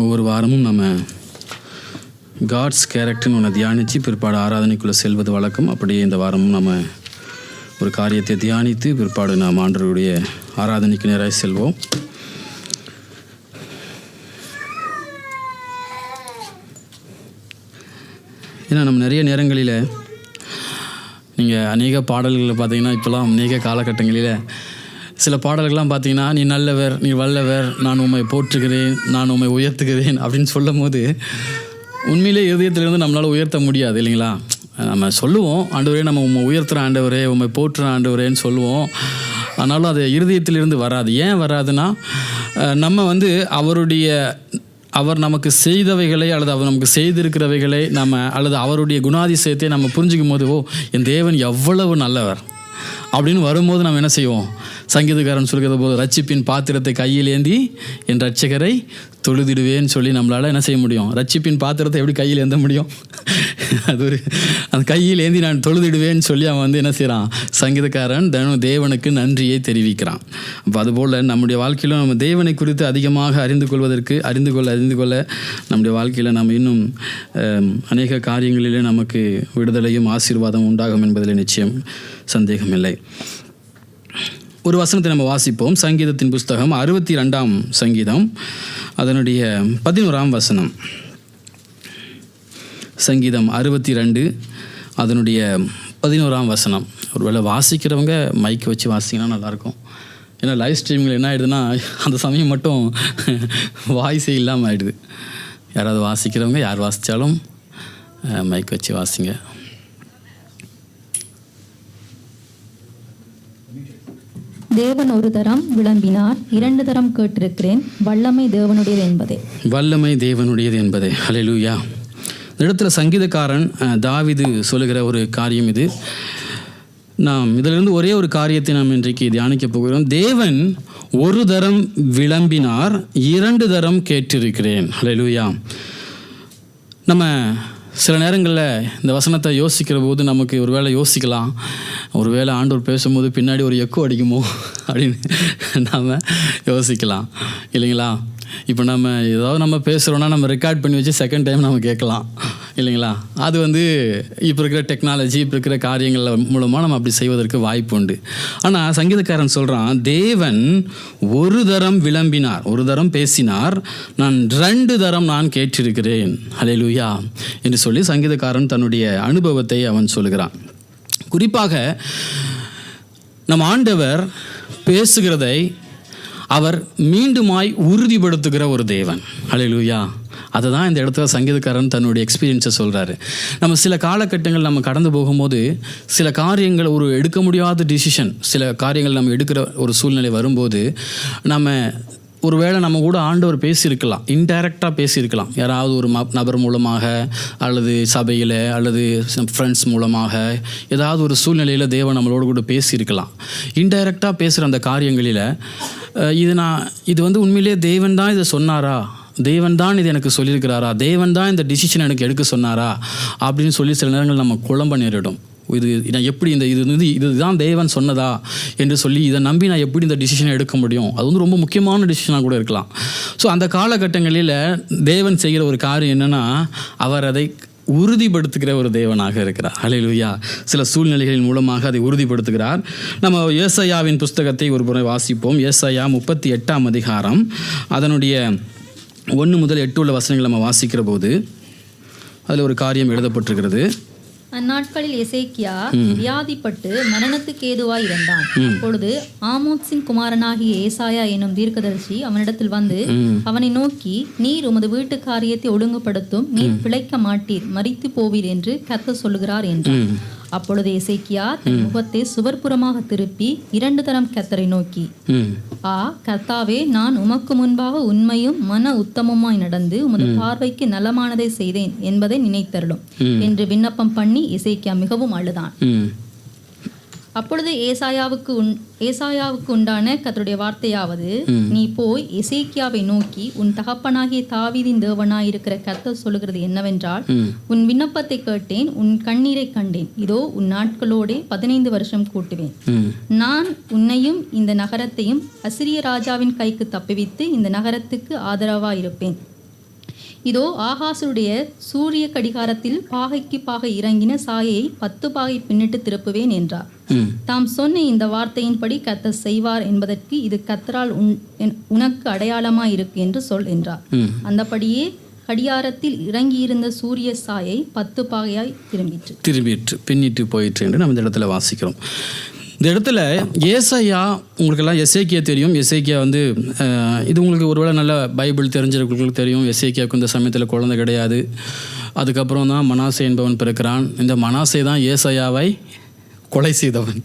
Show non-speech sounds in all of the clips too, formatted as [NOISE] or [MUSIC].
ஒவ்வொரு வாரமும் நம்ம காட்ஸ் கேரக்டர்னு ஒன்று தியானித்து பிற்பாடு ஆராதனைக்குள்ளே செல்வது வழக்கம். அப்படியே இந்த வாரமும் நம்ம ஒரு காரியத்தை தியானித்து பிற்பாடு நாம் ஆண்டவருடைய ஆராதனைக்கு நேராக செல்வோம். ஏன்னா நம்ம நிறைய நேரங்களில் நீங்கள் அநேக பாடல்களை பார்த்தீங்கன்னா இப்போலாம் அநேக காலகட்டங்களில் சில பாடல்கள்லாம் பார்த்தீங்கன்னா நீ நல்லவர் நீ வல்லவர் நான் உம்மை போற்றுகிறேன் நான் உண்மை உயர்த்துகிறேன் அப்படின்னு சொல்லும் போது உண்மையிலே இருதயத்திலிருந்து நம்மளால் உயர்த்த முடியாது இல்லைங்களா? நம்ம சொல்லுவோம் ஆண்டவரே நம்ம உம்மை உயர்த்துகிற ஆண்டவரே உண்மை போற்றுற ஆண்டவரேன்னு சொல்லுவோம். ஆனாலும் அது இருதயத்திலிருந்து வராது. ஏன் வராதுன்னா நம்ம வந்து அவருடைய அவர் நமக்கு செய்தவைகளை அல்லது அவர் நமக்கு செய்திருக்கிறவைகளை நம்ம அல்லது அவருடைய குணாதிசயத்தை நம்ம புரிஞ்சுக்கும் போது ஓ என் தேவன் எவ்வளவு நல்லவர். அப்படின்னு வரும்போது நம்ம என்ன செய்வோம்? சங்கீதக்காரன் சொல்கிற போது ரட்சிப்பின் பாத்திரத்தை கையில் ஏந்தி என் ரட்சகரை தொழுதிடுவேன்னு சொல்லி நம்மளால் என்ன செய்ய முடியும்? ரட்சிப்பின் பாத்திரத்தை எப்படி கையில் ஏந்த முடியும்? அது ஒரு அந்த கையில் ஏந்தி நான் தொழுதிடுவேன்னு சொல்லி அவன் வந்து என்ன செய்கிறான் சங்கீதக்காரன் தினம் தேவனுக்கு நன்றியை தெரிவிக்கிறான். அப்போ அதுபோல் நம்முடைய வாழ்க்கையிலும் நம்ம தேவனை குறித்து அதிகமாக அறிந்து கொள்வதற்கு அறிந்து கொள்ள அறிந்து கொள்ள நம்முடைய வாழ்க்கையில் நம்ம இன்னும் அநேக காரியங்களிலே நமக்கு விடுதலையும் ஆசீர்வாதம் உண்டாகும் என்பதில் நிச்சயம் சந்தேகமில்லை. ஒரு வசனத்தை நம்ம வாசிப்போம். சங்கீதத்தின் புஸ்தகம் அறுபத்தி ரெண்டாம் சங்கீதம். அதனுடைய பதினோராம் வசனம். சங்கீதம் அறுபத்தி ரெண்டு அதனுடைய பதினோராம் வசனம். ஒருவேளை வாசிக்கிறவங்க மைக் வச்சு வாசிங்கன்னா நல்லாயிருக்கும். ஏன்னா லைவ் ஸ்ட்ரீமிங்கில் என்ன ஆகிடுதுன்னா அந்த சமயம் மட்டும் வாய்ஸே இல்லாமல் ஆகிடுது யாராவது வாசிக்கிறவங்க யார் வாசித்தாலும் மைக் வச்சு வாசிங்க. தேவன் ஒரு தரம் விளம்பினார் இரண்டு தரம் கேட்டிருக்கிறேன் வல்லமை தேவனுடையது என்பதே. வல்லமை தேவனுடையது என்பதே. ஹalleluya இந்த இடத்துல சங்கீதக்காரன் தாவிது சொல்லுகிற ஒரு காரியம் இது. நாம் இதிலிருந்து ஒரே ஒரு காரியத்தை நாம் இன்றைக்கு தியானிக்க போகிறோம். தேவன் ஒரு தரம் விளம்பினார் இரண்டு தரம் கேட்டிருக்கிறேன். ஹalleluya நம்ம சில நேரங்களில் இந்த வசனத்தை யோசிக்கிற போது நமக்கு ஒரு வேளை யோசிக்கலாம். ஒரு வேளை ஆண்டோர் பேசும்போது பின்னாடி ஒரு எக்கோ அடிக்குமோ [LAUGHS] அப்படின்னு நாம் யோசிக்கலாம். இல்லைங்களா? இப்போ நம்ம ஏதாவது நம்ம பேசுகிறோன்னா நம்ம ரெக்கார்ட் பண்ணி வச்சு செகண்ட் டைம் நம்ம கேட்கலாம். இல்லைங்களா? அது வந்து இப்போ இருக்கிற டெக்னாலஜி இப்போ இருக்கிற காரியங்கள் மூலமாக நம்ம அப்படி செய்வதற்கு வாய்ப்பு உண்டு. ஆனால் சங்கீதக்காரன் சொல்கிறான் தேவன் ஒரு தரம் விளம்பினார். ஒரு தரம் பேசினார் நான் ரெண்டு தரம் நான் கேட்டிருக்கிறேன். ஹalleluya. என்று சொல்லி சங்கீதக்காரன் தன்னுடைய அனுபவத்தை அவன் சொல்லுகிறான். குறிப்பாக நம் ஆண்டவர் பேசுகிறதை அவர் மீண்டுமாய் உறுதிப்படுத்துகிற ஒரு தேவன். ஹalleluya. அதை தான் இந்த இடத்துல சங்கீதக்காரன் தன்னுடைய எக்ஸ்பீரியன்ஸை சொல்கிறாரு நம்ம சில காலகட்டங்கள் நம்ம கடந்து போகும்போது சில காரியங்கள் ஒரு எடுக்க முடியாத டிசிஷன் சில காரியங்கள் நம்ம எடுக்கிற ஒரு சூழ்நிலை வரும்போது நம்ம ஒருவேளை நம்ம கூட ஆண்டவர் பேசியிருக்கலாம் இன்டைரக்டாக பேசியிருக்கலாம். யாராவது ஒரு ம நபர் மூலமாக அல்லது சபையில் அல்லது ஃப்ரெண்ட்ஸ் மூலமாக ஏதாவது ஒரு சூழ்நிலையில் தேவன் நம்மளோட கூட பேசியிருக்கலாம். இன்டைரக்டாக பேசுகிற அந்த காரியங்களில் இது நான் இது வந்து உண்மையிலேயே தேவன் தான் இதை சொன்னாரா? தேவன் தான் இது எனக்கு சொல்லியிருக்கிறாரா? தேவன் தான் இந்த டிசிஷன் எனக்கு எடுக்க சொன்னாரா? அப்படின்னு சொல்லி சில நேரங்கள் நம்ம குழம்ப நேரிடும். இது நான் எப்படி இந்த இது வந்து இதுதான் தேவன் சொன்னதா என்று சொல்லி இதை நம்பி நான் எப்படி இந்த டிசிஷனை எடுக்க முடியும்? அது வந்து ரொம்ப முக்கியமான டிசிஷனாக கூட இருக்கலாம். ஸோ அந்த காலகட்டங்களில் தேவன் செய்கிற ஒரு காரியம் என்னென்னா அவர் அதை உறுதிப்படுத்துகிற ஒரு தேவனாக இருக்கிறார். அலையிலுயா சில சூழ்நிலைகளின் மூலமாக அதை உறுதிப்படுத்துகிறார். நம்ம ஏசையாவின் புஸ்தகத்தை ஒரு முறை வாசிப்போம். ஏசையா முப்பத்தி எட்டாம் அதிகாரம். அதனுடைய ஒன்று முதல் எட்டு உள்ள வசனங்களை நம்ம வாசிக்கிற போது அதில் ஒரு காரியம் எழுதப்பட்டிருக்கிறது. அந்நாட்களில் எசேக்கியா வியாதிப்பட்டு மரணத்துக்கு ஏதுவாய் இருந்தான் அப்பொழுது ஆமோத்சின் குமாரனாகிய ஏசாயா என்னும் தீர்க்கதரிசி அவனிடத்தில் வந்து அவனை நோக்கி நீர் உமது வீட்டு காரியத்தை ஒழுங்குபடுத்தும் நீர் பிழைக்க மாட்டீர் மரித்து போவீர் என்று கர்த்தர் சொல்லுகிறார் என்றான். அப்பொழுது எசேக்கியா தன் முகத்தை சுவர்புறமாக திருப்பி இரண்டு தரம் கர்த்தரை நோக்கி ஆ கர்த்தாவே நான் உமக்கு முன்பாக உண்மையும் மன உத்தமமாய் நடந்து உமது பார்வைக்கு நலமானதை செய்தேன் என்பதை நினைத்தருளும் என்று விண்ணப்பம் பண்ணி இசைக்கியா மிகவும் அழுதான். அப்பொழுது ஏசாயாவுக்கு உன் ஏசாயாவுக்கு உண்டான கர்த்தருடைய வார்த்தையாவது நீ போய் எசேக்கியாவை நோக்கி உன் தகப்பனாகிய தாவீதின் தேவனாய் இருக்கிற கர்த்தர் சொல்லுகிறது என்னவென்றால் உன் விண்ணப்பத்தை கேட்டேன் உன் கண்ணீரை கண்டேன். இதோ உன் நாட்களோடே பதினைந்து வருஷம் கூட்டுவேன். நான் உன்னையும் இந்த நகரத்தையும் அசிரிய ராஜாவின் கைக்கு தப்புவித்து இந்த நகரத்துக்கு ஆதரவாயிருப்பேன். இதோ ஆகாசுடைய சூரிய கடிகாரத்தில் பாகைக்கு பாகை இறங்கின சாயை பத்து பாகை பின்னிட்டு திருப்புவேன் என்றார். தாம் சொன்ன இந்த வார்த்தையின்படி கர்த்தர் செய்வார் என்பதற்கு இது கத்தரால் உனக்கு அடையாளமாய் இருக்கு என்று சொல் என்றார். அந்தபடியே கடியாரத்தில் இறங்கியிருந்த சூரிய சாயை பத்து பாகையாய் திரும்பிற்று. திரும்பிட்டு பின்னிட்டு போயிற்று என்று நம்ம இந்த இடத்துல வாசிக்கிறோம். இந்த இடத்துல ஏசையா உங்களுக்கெல்லாம் எஸ்ஐக்கியா தெரியும். எஸ்ஐக்கியா வந்து இது உங்களுக்கு ஒருவேளை நல்ல பைபிள் தெரிஞ்சவங்களுக்கு தெரியும். எஸ்ஐக்கியாவுக்கு இந்த சமயத்தில் குழந்தை கிடையாது. அதுக்கப்புறம் தான் மனாசே என்பவன் பிறக்கிறான். இந்த மனாசே தான் ஏசையாவை கொலை செய்தவன்.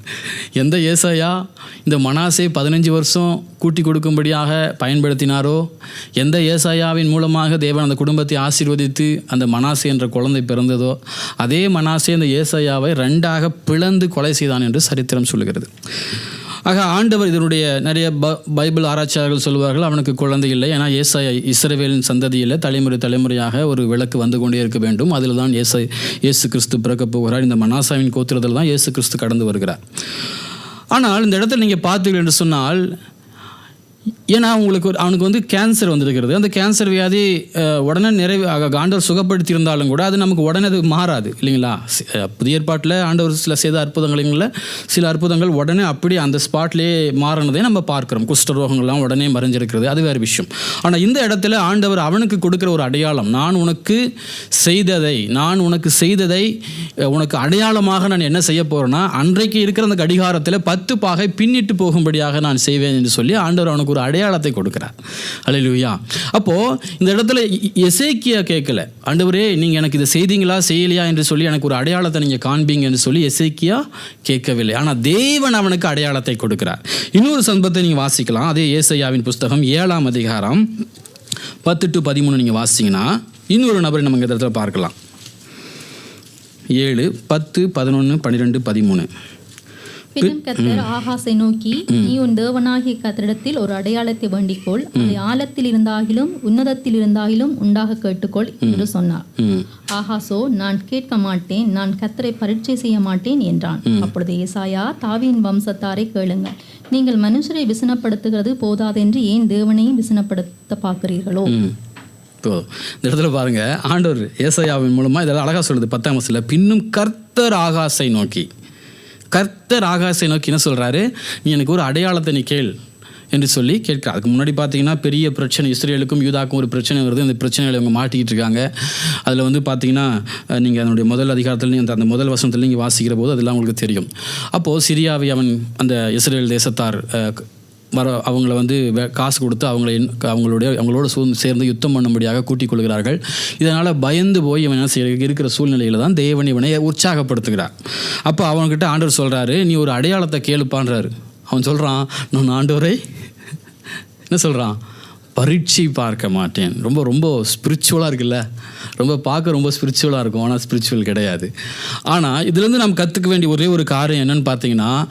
எந்த ஏசாயா இந்த மனாசை பதினஞ்சு வருஷம் கூட்டி கொடுக்கும்படியாக பயன்படுத்தினாரோ? எந்த ஏசாயாவின் மூலமாக தேவன் அந்த குடும்பத்தை ஆசீர்வதித்து அந்த மனாசே என்ற குழந்தை பிறந்ததோ? அதே மனாசே அந்த ஏசாயாவை ரெண்டாக பிளந்து கொலை செய்தான் என்று சரித்திரம் சொல்லுகிறது. ஆக ஆண்டவர் இதனுடைய நிறைய ப பைபிள் ஆராய்ச்சியாளர்கள் சொல்வார்கள் அவனுக்கு குழந்தை இல்லை. ஏன்னா ஏசாய் இஸ்ரவேலின் சந்ததியில் தலைமுறை தலைமுறையாக ஒரு விளக்கு வந்து கொண்டே இருக்க வேண்டும். அதில் தான் ஏசை இயேசு கிறிஸ்து பிறக்கப் போகிறார். இந்த மனாசாவின் கோத்திரத்தில் தான் இயேசு கிறிஸ்து கடந்து வருகிறார். ஆனால் இந்த இடத்துல நீங்கள் பார்த்தீர்கள் என்று சொன்னால் ஏன்னா அவங்களுக்கு ஒரு அவனுக்கு வந்து கேன்சர் வந்திருக்கிறது. அந்த கேன்சர் வியாதி உடனே நிறைவு ஆண்டவர் சுகப்படுத்தி இருந்தாலும் கூட அது நமக்கு உடனே அது மாறாது இல்லைங்களா? புதிய ஏற்பாட்டில் ஆண்டவர் சில செய்த அற்புதங்களில் சில அற்புதங்கள் உடனே அப்படியே அந்த ஸ்பாட்லேயே மாறினதை நம்ம பார்க்குறோம். குஷ்டரோகங்கள்லாம் உடனே மறைஞ்சிருக்கிறது. அது வேறு விஷயம். ஆனால் இந்த இடத்துல ஆண்டவர் அவனுக்கு கொடுக்குற ஒரு அடையாளம் நான் உனக்கு செய்ததை நான் உனக்கு செய்ததை உனக்கு அடையாளமாக நான் என்ன செய்ய போகிறேன்னா அன்றைக்கு இருக்கிற அந்த கடிகாரத்தில் பத்து பாகை பின்னிட்டு போகும்படியாக நான் செய்வேன் என்று சொல்லி ஆண்டவர் அவனுக்கு ஒரு அடையாளத்தை கொடுக்குறார். அலையிலுயா அப்போது இந்த இடத்துல இ- எசேக்கியா கேட்கல. ஆண்டவரே நீங்கள் எனக்கு இதை செய்தீங்களா செய்யலையா? என்று சொல்லி எனக்கு ஒரு அடையாளத்தை நீங்கள் காண்பீங்க என்று சொல்லி எசேக்கியா கேட்கவில்லை. ஆனால் தேவன் அவனுக்கு அடையாளத்தை கொடுக்கிறார். இன்னொரு சந்தத்தை நீங்கள் வாசிக்கலாம். அதே ஏசையாவின் புஸ்தகம் ஏழாம் அதிகாரம் பத்து டு பதிமூணு நீங்கள் வாசிங்கன்னா இன்னொரு நபரை நம்ம இந்த இடத்துல பார்க்கலாம். ஏழு பத்து பதினொன்று பன்னிரெண்டு பதிமூணு. பின்னும் கர்த்தர் ஆகாசை நோக்கி நீ உன் தேவனாகிய கர்த்தரிடத்தில் ஒரு அடையாளத்தை வேண்டிக்கொள். அதை ஆழத்தில் இருந்தாகிலும் உன்னதத்தில் இருந்தாகிலும் உண்டாக கேட்டுக்கொள் என்று சொன்னார். ஆகாசோ நான் கேட்க மாட்டேன். நான் கர்த்தரை பரீட்சை செய்ய மாட்டேன் என்றான். அப்பொழுது ஏசாயா தாவியின் வம்சத்தாரை கேளுங்கள். நீங்கள் மனுஷரை விசனப்படுத்துகிறது போதாதென்று ஏன் தேவனையும் விசனப்படுத்த பார்க்கிறீர்களோ? போதும் இந்த இடத்துல பாருங்க ஆண்டவர் ஏசாயாவின் மூலமாக இதெல்லாம் அழகாக சொல்லுது பத்தாம் வசதியில் பின்னும் கர்த்தர் ஆகாசை நோக்கி. கர்த்தர் ஆகாசை நோக்கி என்ன சொல்கிறாரு நீ எனக்கு ஒரு அடையாளத்தை நீ கேள் என்று சொல்லி கேட்க அதுக்கு முன்னாடி பார்த்தீங்கன்னா பெரிய பிரச்சனை இஸ்ரேலுக்கும் யூதாக்கும் ஒரு பிரச்சனை வருது. அந்த பிரச்சனைகளை இவங்க மாட்டிக்கிட்டு இருக்காங்க. அதில் வந்து பார்த்தீங்கன்னா நீங்கள் அதனுடைய முதல் அதிகாரத்தில் நீங்கள் அந்த முதல் வசனத்தில் நீங்கள் வாசிக்கிற போது அதெல்லாம் உங்களுக்கு தெரியும். அப்போது சிரியாவை அவன் அந்த இஸ்ரேல் தேசத்தார் வர அவங்கள வந்து காசு கொடுத்து அவங்களை என்- அவங்களுடைய அவங்களோட சூ சேர்ந்து யுத்தம் பண்ணும்படியாக கூட்டிக் கொள்கிறார்கள். இதனால் பயந்து போய் இவன் என்ன செய்ய இருக்கிற சூழ்நிலையில் தான் தேவன் இவனை உற்சாகப்படுத்துகிறார். அப்போ அவன்கிட்ட ஆண்டவர் சொல்கிறாரு நீ ஒரு அடையாளத்தை கேளுப்பான்றாரு. அவன் சொல்கிறான் நான் ஆண்டவரை. என்ன சொல்கிறான் பரீட்சை பார்க்க மாட்டேன். ரொம்ப ரொம்ப ஸ்பிரிச்சுவலாக இருக்குல்ல? ரொம்ப பார்க்க ரொம்ப ஸ்பிரிச்சுவலாக இருக்கும். ஆனால் ஸ்பிரிச்சுவல் கிடையாது. ஆனால் இதுலேருந்து நம்ம கற்றுக்க வேண்டிய ஒரே ஒரு காரியம் என்னன்னு பார்த்தீங்கன்னா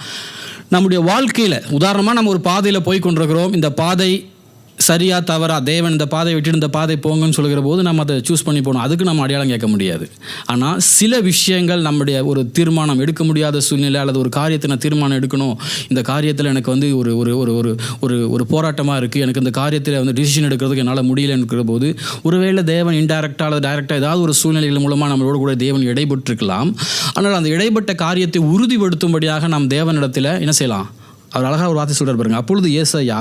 நம்முடைய வாழ்க்கையில் உதாரணமாக நம்ம ஒரு பாதையில் போய் கொண்டிருக்கிறோம். இந்த பாதை சரியா தவறா தேவன் இந்த பாதையை விட்டுட்டு இந்த பாதை போங்கன்னு சொல்கிற போது நம்ம அதை சூஸ் பண்ணி போகணும். அதுக்கு நம்ம அடையாளம் கேட்க முடியாது. ஆனால் சில விஷயங்கள் நம்முடைய ஒரு தீர்மானம் எடுக்க முடியாத சூழ்நிலை அல்லது ஒரு காரியத்தை நான் தீர்மானம் எடுக்கணும். இந்த காரியத்தில் எனக்கு வந்து ஒரு ஒரு ஒரு ஒரு ஒரு ஒரு போராட்டமாக இருக்குது எனக்கு இந்த காரியத்தில் வந்து டிசிஷன் எடுக்கிறதுக்கு என்னால் முடியலன்னு போது ஒருவேளை தேவன் இன்டைரக்டாக அல்லது டைரக்டாக ஏதாவது ஒரு சூழ்நிலைகள் மூலமாக நம்மளோட கூட தேவன் இடைபட்டிருக்கலாம் ஆனால் அந்த இடைப்பட்ட காரியத்தை உறுதிப்படுத்தும்படியாக நாம் தேவனிடத்தில் என்ன செய்யலாம்? அவர் அழகாக ஒரு வார்த்தை சொல்கிறார் பாருங்க. அப்பொழுது ஏசையா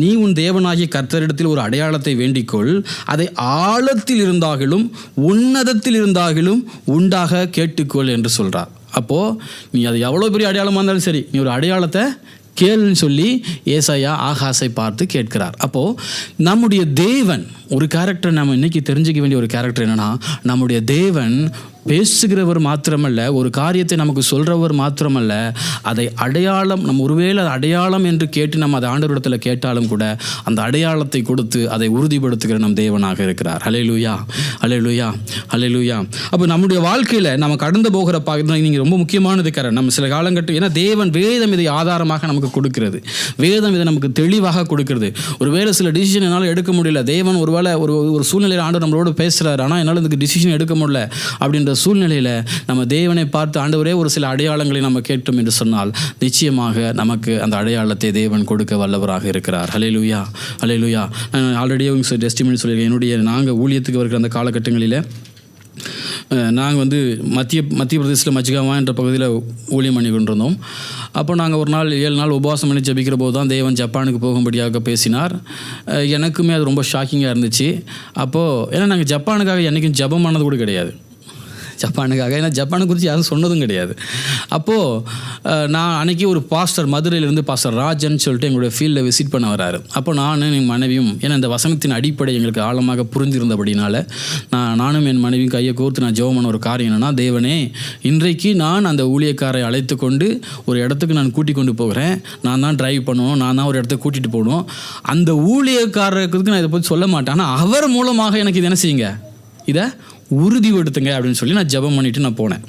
நீ உன் தேவனாகிய கர்த்தரிடத்தில் ஒரு அடையாளத்தை வேண்டிக்கொள். அதை ஆழத்தில் இருந்தாகிலும் உன்னதத்தில் இருந்தாகிலும் உண்டாக கேட்டுக்கொள் என்று சொல்கிறார் அப்போது நீ அது எவ்வளோ பெரிய அடையாளமாக இருந்தாலும் சரி நீ ஒரு அடையாளத்தை கேளுன்னு சொல்லி ஏசாயா ஆகாசை பார்த்து கேட்கிறார். அப்போது நம்முடைய தேவன் ஒரு கேரக்டர் நம்ம இன்றைக்கி தெரிஞ்சுக்க வேண்டிய ஒரு கேரக்டர் என்னென்னா நம்முடைய தேவன் பேசுகிறவர் மாத்திரமல்ல ஒரு காரியத்தை நமக்கு சொல்கிறவர் மாத்திரமல்ல அதை அடையாளம் நம்ம ஒருவேளை அது அடையாளம் என்று கேட்டு நம்ம அதை ஆண்டவரிடத்தில் கேட்டாலும் கூட அந்த அடையாளத்தை கொடுத்து அதை உறுதிப்படுத்துகிற நம் தேவனாக இருக்கிறார். ஹலே லூயா ஹலே லூயா ஹலே லூயா அப்போ நம்முடைய வாழ்க்கையில் நம்ம கடந்து போகிற பார்க்க நீங்கள் ரொம்ப முக்கியமானது கரை நம்ம சில காலங்கட்டம் ஏன்னா தேவன் வேதம் இதை ஆதாரமாக நமக்கு கொடுக்கிறது. வேதம் இதை நமக்கு தெளிவாக கொடுக்கிறது. ஒருவேளை சில டிசிஷன் என்னால் எடுக்க முடியல தேவன் ஒருவேளை ஒரு ஒரு சூழ்நிலையில் ஆண்டு நம்மளோட பேசுகிறாரு ஆனால் என்னால் இதுக்கு டிசிஷன் எடுக்க முடியல அப்படின்ற சூழ்நிலையில் நம்ம தேவனை பார்த்து ஆண்டவரே ஒரு சில அடையாளங்களை நம்ம கேட்டோம் என்று சொன்னால் நிச்சயமாக நமக்கு அந்த அடையாளத்தை தேவன் கொடுக்க வல்லவராக இருக்கிறார். ஹalleluya ஹalleluya நான் ஆல்ரெடி அவங்க டெஸ்டிமனி சொல்லியிருக்கேன். என்னுடைய நாங்கள் ஊழியத்துக்கு வருகிற அந்த காலகட்டங்களில் நாங்கள் வந்து மத்திய மத்திய பிரதேசத்தில் மச்சிகாமா என்ற பகுதியில் ஊழியம் பண்ணி கொண்டிருந்தோம். அப்போ நாங்கள் ஒரு நாள் ஏழு நாள் உபவாசம் பண்ணி ஜபிக்கிற போது தான் தேவன் ஜப்பானுக்கு போகும்படியாக பேசினார். எனக்குமே அது ரொம்ப ஷாக்கிங்காக இருந்துச்சு. அப்போது ஏன்னா நாங்கள் ஜப்பானுக்காக என்றைக்கும் ஜெபம் பண்ணது கூட கிடையாது. ஜப்பானுக்காக. ஏன்னா ஜப்பானை குறித்து யாரும் சொன்னதும் கிடையாது. அப்போது நான் அன்றைக்கி ஒரு பாஸ்டர் மதுரையிலேருந்து பாஸ்டர் ராஜன் சொல்லிட்டு எங்களுடைய ஃபீல்டில் விசிட் பண்ண வராரு. அப்போ நானும் என் மனைவியும் ஏன்னா இந்த வசனத்தின் அடிப்படை எங்களுக்கு ஆழமாக புரிஞ்சிருந்தபடினால நான் நானும் என் மனைவியும் கையை கோர்த்து நான் ஜெபம் பண்ண ஒரு காரியம் என்னன்னா தேவனே இன்றைக்கு நான் அந்த ஊழியக்காரை அழைத்து கொண்டு ஒரு இடத்துக்கு நான் கூட்டிக் கொண்டு போகிறேன். நான் தான் டிரைவ் பண்ணணும் நான் தான் ஒரு இடத்துக்கு கூட்டிகிட்டு போகணும். அந்த ஊழியக்காரருக்கு நான் இதை பற்றி சொல்ல மாட்டேன். ஆனால் அவர் மூலமாக எனக்கு இது என்ன செய்யுங்க? இதை உறுதிப்படுத்துங்க அப்படின்னு சொல்லி நான் ஜெபம் பண்ணிட்டு நான் போனேன்.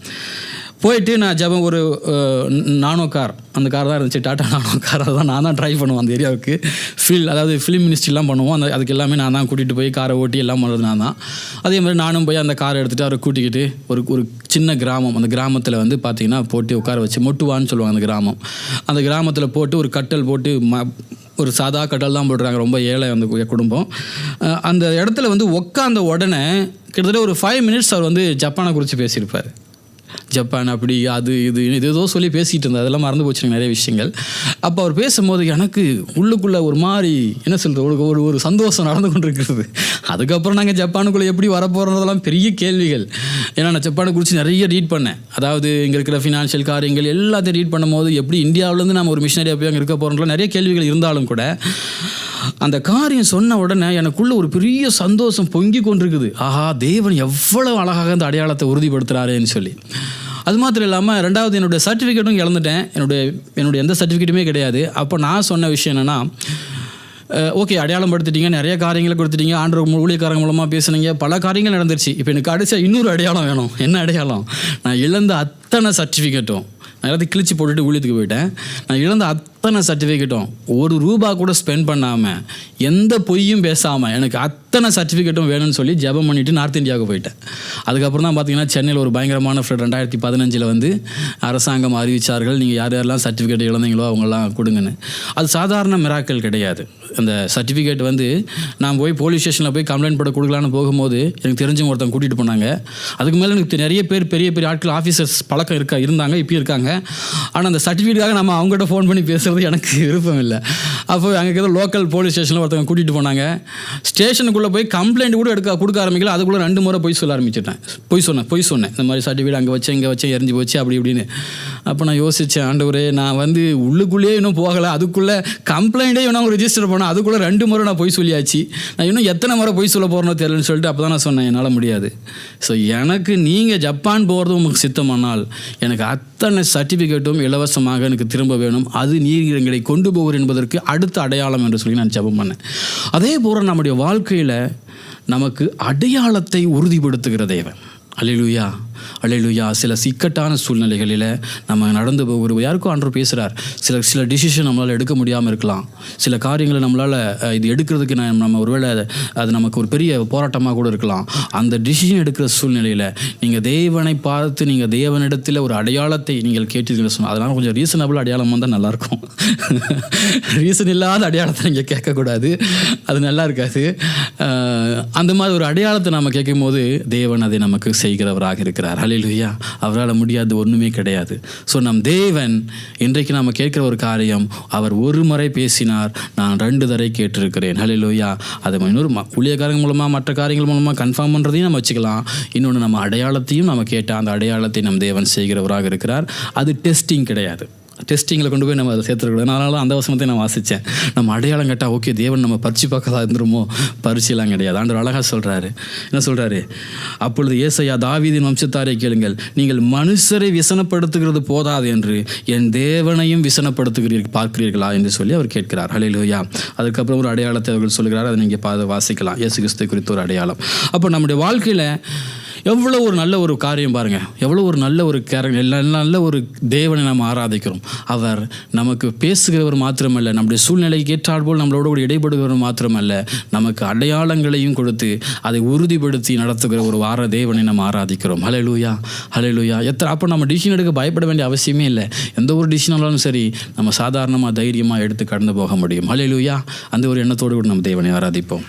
போயிட்டு நான் ஜெபம் ஒரு நானோ கார். அந்த கார் தான் இருந்துச்சு. Tata nano car. தான் நான் தான் ட்ரை பண்ணுவேன் அந்த ஏரியாவுக்கு. ஃபீல் அதாவது ஃபிலிம் மினிஸ்ட்ரிலாம் பண்ணுவோம். அந்த அதுக்கு எல்லாமே நான் தான் கூட்டிகிட்டு போய் காரை ஓட்டி எல்லாம் பண்ணுறது நான் தான். அதே மாதிரி நானும் போய் அந்த காரை எடுத்துகிட்டு அவரை கூட்டிக்கிட்டு ஒரு ஒரு சின்ன கிராமம். அந்த கிராமத்தில் வந்து பார்த்தீங்கன்னா போட்டு உட்கார வச்சு மொட்டுவான்னு சொல்லுவாங்க அந்த கிராமம். அந்த கிராமத்தில் போட்டு ஒரு கட்டல் போட்டு ம ஒரு சாதா கட்டல் தான் போடுறாங்க ரொம்ப ஏழை அந்த குடும்பம். அந்த இடத்துல வந்து உட்காந்த உடனே கிட்டத்தட்ட ஒரு ஃபைவ் மினிட்ஸ் அவர் வந்து ஜப்பானை குறித்து பேசியிருப்பார். ஜப்பான் அப்படி அது இது இது ஏதோ சொல்லி பேசிகிட்டு இருந்தேன் அதெல்லாம் மறந்து போச்சு நிறைய விஷயங்கள். அப்போ அவர் பேசும்போது எனக்கு உள்ளுக்குள்ளே ஒரு மாதிரி என்ன சொல்கிறது ஒரு ஒரு ஒரு சந்தோஷம் நடந்து கொண்டிருக்கிறது. அதுக்கப்புறம் நாங்கள் ஜப்பானுக்குள்ளே எப்படி வரப்போகிறதெல்லாம் பெரிய கேள்விகள். ஏன்னா நான் ஜப்பானை குறித்து நிறைய ரீட் பண்ணேன். அதாவது இங்கே இருக்கிற ஃபினான்ஷியல் காரியங்கள் எல்லாத்தையும் ரீட் பண்ணும்போது எப்படி இந்தியாவிலேருந்து நம்ம ஒரு மிஷினரியாக போய் அங்கே இருக்க போகிறோம்ல நிறைய கேள்விகள் இருந்தாலும் கூட அந்த காரியம் சொன்ன உடனே எனக்குள்ள ஒரு பெரிய சந்தோஷம் பொங்கி கொண்டிருக்குது. ஆஹா தேவன் எவ்வளவு அழகாக அந்த அடையாளத்தை உறுதிப்படுத்துகிறாரேன்னு சொல்லி. அது மாத்திரம் இல்லாமல் ரெண்டாவது என்னுடைய சர்டிஃபிகேட்டும் இழந்துட்டேன். என்னுடைய என்னுடைய எந்த சர்டிஃபிகேட்டுமே கிடையாது. அப்போ நான் சொன்ன விஷயம் என்னென்னா ஓகே அடையாளம் படுத்திட்டீங்க நிறைய காரியங்களை கொடுத்துட்டீங்க ஆண்டு ஊழியக்காரங்க மூலமாக பேசுனீங்க பல காரியங்கள் நடந்துருச்சு. இப்போ எனக்கு அடிச்சா இன்னொரு அடையாளம் வேணும். என்ன அடையாளம்? நான் இழந்த அத்தனை சர்டிஃபிகேட்டும் நான் எல்லாத்தையும் கிழிச்சு போட்டுட்டு ஊழியத்துக்கு போயிட்டேன். நான் இழந்த அத்தனை சர்டிஃபிகேட்டும் ஒரு ரூபா கூட ஸ்பெண்ட் பண்ணாமல் எந்த பொய்யும் பேசாமல் எனக்கு அத்தனை சர்டிஃபிகேட்டும் வேணும்னு சொல்லி ஜெபம் பண்ணிவிட்டு நார்த் இந்தியாவுக்கு போயிட்டேன். அதுக்கப்புறம் தான் பார்த்தீங்கன்னா சென்னையில் ஒரு பயங்கரமான ஃப்ளட் ரெண்டாயிரத்தி பதினஞ்சில் வந்து அரசாங்கம் அறிவித்தார்கள் நீங்கள் யார் யாரெல்லாம் சர்டிஃபிகேட் இழந்தீங்களோ அவங்கெல்லாம் கொடுங்கன்னு. அது சாதாரண மிராக்கள் கிடையாது. அந்த சர்டிஃபிகேட் வந்து நான் போய் போலீஸ் ஸ்டேஷனில் போய் கம்ப்ளைண்ட் போட கொடுக்கலான்னு போகும்போது எனக்கு தெரிஞ்சவங்க ஒருத்தவங்க கூட்டிகிட்டு போனாங்க. அதுக்கு மேலே எனக்கு நிறைய பேர் பெரிய பெரிய ஆட்கள் ஆஃபீஸர்ஸ் பழக்கம் இருக்கா இருந்தாங்க இப்பயும் இருக்காங்க. ஆனால் அந்த சர்டிஃபிகேட்டுக்காக நம்ம அவங்ககிட்ட ஃபோன் பண்ணி பேசுறது எனக்கு விருப்பம் இல்லை. அப்போ அங்கே இருக்கிற லோக்கல் போலீஸ் ஸ்டேஷனில் ஒருத்தவங்க கூட்டிகிட்டு போனாங்க. ஸ்டேஷனுக்குள்ளே போய் கம்ப்ளைண்ட் கூட எடுக்க கொடுக்க ஆரம்பிக்கல. அதுக்குள்ளே ரெண்டு முறை போய் சொல்ல ஆரம்பிச்சிட்டேன் போய் சொன்னேன் போய் சொன்னேன். இந்த மாதிரி சர்டிஃபிகேட் அங்கே வச்சு இங்கே வச்சு எரிஞ்சு போச்சு அப்படி இப்படின்னு. அப்போ நான் யோசித்தேன் ஆண்டவரே நான் வந்து உள்ளுக்குள்ளேயே இன்னும் போகலை. அதுக்குள்ளே கம்ப்ளைண்ட்டே இன்னும் ரிஜிஸ்டர் பண்ணேன் அதுக்குள்ளே ரெண்டு முறை நான் போய் சொல்லியாச்சு. நான் இன்னும் எத்தனை முறை போய் சொல்ல போகிறேனோ தெரியலன்னு சொல்லிட்டு அப்போ தான் நான் சொன்னேன் என்னால் முடியாது. ஸோ எனக்கு நீங்கள் ஜப்பான் போகிறது உங்களுக்கு சித்தமானால் எனக்கு அத்தனை சர்டிஃபிகேட்டும் இலவசமாக எனக்கு திரும்ப வேணும். அது நீர் எங்களை கொண்டு போவர் என்பதற்கு அடுத்த அடையாளம் என்று சொல்லி நான் ஜெபம் பண்ணேன். அதே போல் நம்முடைய வாழ்க்கையில் நமக்கு அடையாளத்தை உறுதிப்படுத்துகிற தேவன். அலையிலுயா அலையிலுயா சில சிக்கட்டான சூழ்நிலைகளில் நம்ம நடந்து ஒரு யாருக்கும் ஆண்டவர் பேசுகிறார் சில சில டிசிஷன் நம்மளால் எடுக்க முடியாமல் இருக்கலாம். சில காரியங்களை நம்மளால் இது எடுக்கிறதுக்கு நான் நம்ம ஒருவேளை அது- நமக்கு ஒரு பெரிய போராட்டமாக கூட இருக்கலாம். அந்த டிசிஷன் எடுக்கிற சூழ்நிலையில் நீங்கள் தேவனை பார்த்து நீங்கள் தேவனிடத்தில் ஒரு அடையாளத்தை நீங்கள் கேட்டிருக்கீங்க சொன்னால் அதனால் கொஞ்சம் ரீசனபிள் அடையாளம் வந்தால் நல்லாயிருக்கும். [LAUGHS] ரீசன் இல்லாத அடையாளத்தை நீங்கள் கேட்கக்கூடாது. அது நல்லா இருக்காது. அந்த மாதிரி ஒரு அடையாளத்தை நம்ம கேட்கும் போது தேவன் அதை நமக்கு செய்கிறவராக இருக்கிறார். ஹalleluya அவரால் முடியாது ஒன்றுமே கிடையாது. ஸோ நம் தேவன் இன்றைக்கு நாம் கேட்குற ஒரு காரியம் அவர் ஒரு முறை பேசினார் நான் ரெண்டு தடவை கேட்டிருக்கிறேன். ஹலிலுயா அதை இன்னொரு ம- ஊழியக்காரங்க மூலமாக மற்ற காரியங்கள் மூலமாக கன்ஃபார்ம் பண்ணுறதையும் நம்ம வச்சுக்கலாம். இன்னொன்று நம்ம அடையாளத்தையும் நம்ம கேட்டால் அந்த அடையாளத்தை நம் தேவன் செய்கிறவராக இருக்கிறார். அது டெஸ்டிங் கிடையாது. டெஸ்டிங்கில் கொண்டு போய் நம்ம அதை சேர்த்துருக்கூடாது அதனால அந்த வசனத்தை நான் வாசித்தேன் நம்ம அடையாளம் கேட்டால் ஓகே தேவன் நம்ம பரிச்சு பார்க்கதா இருந்துருமோ? பரிசெல்லாம் கிடையாது. ஆண்டவர் அழகாக சொல்கிறாரு என்ன சொல்கிறாரு அப்பொழுது ஏசையா தாவீதின் வம்சத்தாரை கேளுங்கள். நீங்கள் மனுஷரை விசனப்படுத்துகிறது போதாது என்று என் தேவனையும் விசனப்படுத்துகிறீர்கள் பார்க்கிறீர்களா? என்று சொல்லி அவர் கேட்கிறார். ஹலையிலோயா அதுக்கப்புறம் ஒரு அடையாளத்தை அவர்கள் சொல்கிறார் அதை நீங்கள் பா வாசிக்கலாம். இயேசு கிறிஸ்து குறித்த ஒரு அடையாளம். அப்போ நம்முடைய வாழ்க்கையில் எவ்வளோ ஒரு நல்ல ஒரு காரியம் பாருங்கள் எவ்வளோ ஒரு நல்ல ஒரு கேரக்டர் நல்ல நல்ல ஒரு தேவனை நாம் ஆராதிக்கிறோம். அவர் நமக்கு பேசுகிறவர் மாத்திரமல்ல நம்முடைய சூழ்நிலைக்கு ஏற்றாற்போல் நம்மளோட கூட இடைபடுகிறவர் மாத்திரமல்ல நமக்கு அடையாளங்களையும் கொடுத்து அதை உறுதிப்படுத்தி நடத்துகிற ஒரு வார தேவனை நம்ம ஆராதிக்கிறோம். ஹலே லூயா ஹலே லூயா எத்தனை அப்போ நம்ம டிசிஷன் எடுக்க பயப்பட வேண்டிய அவசியமே இல்லை. எந்த ஒரு டிசிஷனாலும் சரி நம்ம சாதாரணமாக தைரியமாக எடுத்து கடந்து போக முடியும். ஹலே லூயா அந்த ஒரு எண்ணத்தோடு கூட நம்ம தேவனை ஆராதிப்போம்.